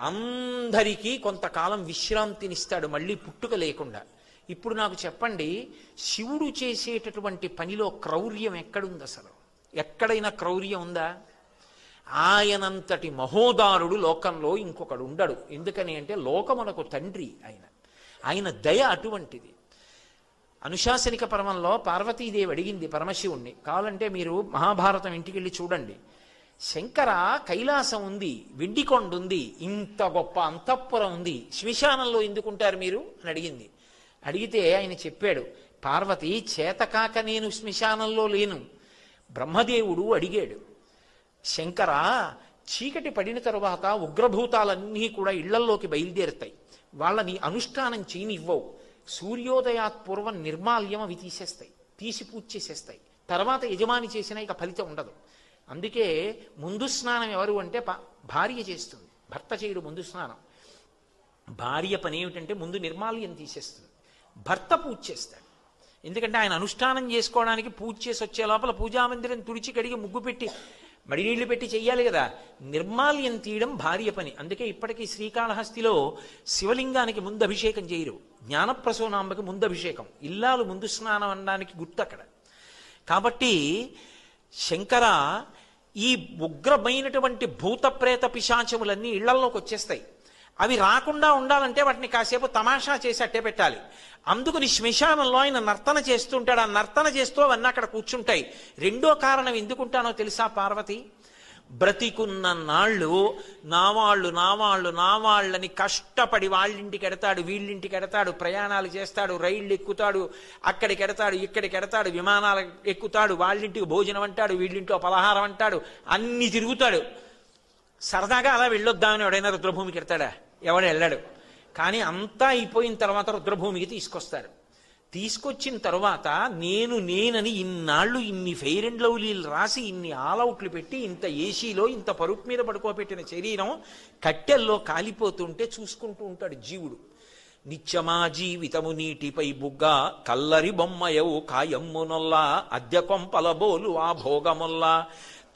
అందరికీ కొంతకాలం విశ్రాంతినిస్తాడు మళ్ళీ పుట్టుక లేకుండా. ఇప్పుడు నాకు చెప్పండి శివుడు చేసేటటువంటి పనిలో క్రౌర్యం ఎక్కడుంది అసలు? ఎక్కడైనా క్రౌర్యం ఉందా? ఆయనంతటి మహోదారుడు లోకంలో ఇంకొకడు ఉండడు. ఎందుకని అంటే లోకమునకు తండ్రి ఆయన. ఆయన దయ అటువంటిది. అనుశాసనిక పర్వంలో పార్వతీదేవి అడిగింది పరమశివుణ్ణి కావాలంటే మీరు మహాభారతం ఇంటికి వెళ్ళి చూడండి. శంకర కైలాసం ఉంది వెండికొండ ఉంది ఇంత గొప్ప అంతఃపురం ఉంది. శ్మశానంలో ఎందుకుంటారు మీరు? అని అడిగింది. అడిగితే ఆయన చెప్పాడు పార్వతి చేతకాక నేను శ్మశానంలో లేను. బ్రహ్మదేవుడు అడిగాడు శంకర చీకటి పడిన తరువాత ఉగ్రభూతాలన్నీ కూడా ఇళ్ళల్లోకి బయలుదేరుతాయి. వాళ్ళని అనుష్ఠానం చేయనివ్వవు. సూర్యోదయాత్ పూర్వం నిర్మాల్యం అవి తీసేస్తాయి తీసి పూజ చేసేస్తాయి. తర్వాత యజమాని చేసినా ఇక ఫలితం ఉండదు. అందుకే ముందు స్నానం ఎవరు అంటే భార్య చేస్తుంది. భర్త చేయడు ముందు స్నానం. భార్య పని ఏమిటంటే ముందు నిర్మాల్యం తీసేస్తుంది. భర్త పూజ చేస్తాడు. ఎందుకంటే ఆయన అనుష్ఠానం చేసుకోవడానికి పూజ చేసి వచ్చే లోపల పూజామందిరం తుడిచి కడిగి ముగ్గు పెట్టి మడి నీళ్ళు పెట్టి చెయ్యాలి కదా. నిర్మాల్యం తీయడం భార్య పని. అందుకే ఇప్పటికీ శ్రీకాళహస్తిలో శివలింగానికి ముందు అభిషేకం చేయరు. జ్ఞానప్రసూనాంబకి ముందు అభిషేకం. ఇల్లాలు ముందు స్నానం అనడానికి గుర్తు అక్కడ. కాబట్టి శంకర ఈ ఉగ్రమైనటువంటి భూత ప్రేత పిశాచములన్నీ ఇళ్ళల్లోకి వచ్చేస్తాయి. అవి రాకుండా ఉండాలంటే వాటిని కాసేపు తమాషా చేసి అట్టే పెట్టాలి. అందుకని శ్మశానంలో ఆయన నర్తన చేస్తుంటాడు ఆ నర్తన చేస్తూ అవన్నీ అక్కడ కూర్చుంటాయి. రెండో కారణం ఎందుకుంటానో తెలుసా పార్వతి? బ్రతికున్న నాళ్ళు నావాళ్ళు నావాళ్ళు నావాళ్ళని కష్టపడి వాళ్ళింటికి ఎడతాడు వీళ్ళింటికి ఎడతాడు ప్రయాణాలు చేస్తాడు రైళ్ళు ఎక్కుతాడు అక్కడికి ఎడతాడు ఇక్కడికి ఎడతాడు విమానాలు ఎక్కుతాడు వాళ్ళింటికి భోజనం అంటాడు వీళ్ళింట్లో పలహారం అంటాడు అన్ని తిరుగుతాడు. సరదాగా అలా వెళ్ళొద్దామని ఎవడైనా రుద్రభూమికి ఎడతాడా? ఎవడు వెళ్ళాడు. కానీ అంతా అయిపోయిన తర్వాత రుద్రభూమికి తీసుకొస్తారు. తీసుకొచ్చిన తర్వాత నేను నేనని ఇన్నాళ్ళు ఇన్ని ఫెయిర్ అండ్ లవ్లీలు రాసి ఇన్ని ఆల్అవుట్లు పెట్టి ఇంత ఏసీలో ఇంత పరుపు మీద పడుకోబెట్టిన శరీరం కట్టెల్లో కాలిపోతుంటే చూసుకుంటూ ఉంటాడు జీవుడు. నిత్యమా జీవితము నీటిపై బుగ్గ కల్లరి బొమ్మయవు కాయమ్మునొల్లా అద్దె కొంపలబోలు ఆ భోగముల్లా.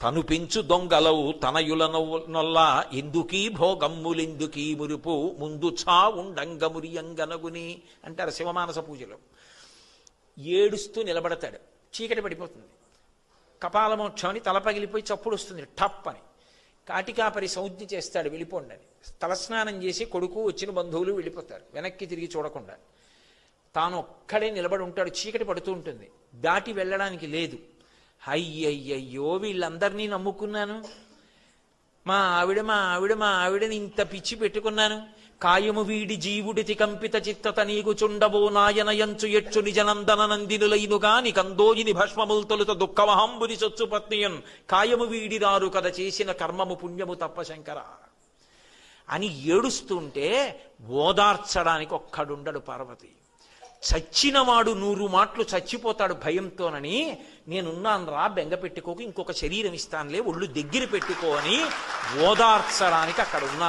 తను పెంచు దొంగలవు తనయుల నొల్లా ఎందుకీ భోగమ్ములెందుకీ మురుపు? ముందు చావుండంగమురియంగనగుని అంటారు శివమానస పూజలో. ఏడుస్తూ నిలబడతాడు. చీకటి పడిపోతుంది. కపాలమోక్షం అని తల పగిలిపోయి చప్పుడు వస్తుంది టప్ అని. కాటికాపరి సంజ్ఞ చేస్తాడు వెళ్ళిపోండి అని తలస్నానం చేసి కొడుకు వచ్చిన బంధువులు వెళ్ళిపోతారు. వెనక్కి తిరిగి చూడకుండా. తాను ఒక్కడే నిలబడి ఉంటాడు. చీకటి పడుతూ ఉంటుంది. దాటి వెళ్ళడానికి లేదు. అయ్యయ్యయ్యో వీళ్ళందరినీ నమ్ముకున్నాను. మా ఆవిడ మా ఆవిడ మా ఆవిడని ఇంత పిచ్చి పెట్టుకున్నాను. కాయము వీడి జీవుడితి కంపిత చిత్తత నీకు చుండబో నాయనయంచు ఎచ్చు నిజనందన నందినులైనుగా నికందోయిని భస్మముల్ తొలుత దుఃఖమహంబుని సొచ్చు పత్నియన్. కాయము వీడిరారు కథ చేసిన కర్మము పుణ్యము తప్ప శంకర. అని ఏడుస్తుంటే ఓదార్చడానికి ఒక్కడుండడు పార్వతి. చచ్చినవాడు నూరు మాటలు చచ్చిపోతాడు భయంతోనని నేనున్నాను రా బెంగ పెట్టుకోకు ఇంకొక శరీరం ఇస్తానులే ఒళ్ళు దగ్గర పెట్టుకో అని ఓదార్చడానికి అక్కడ ఉన్నాను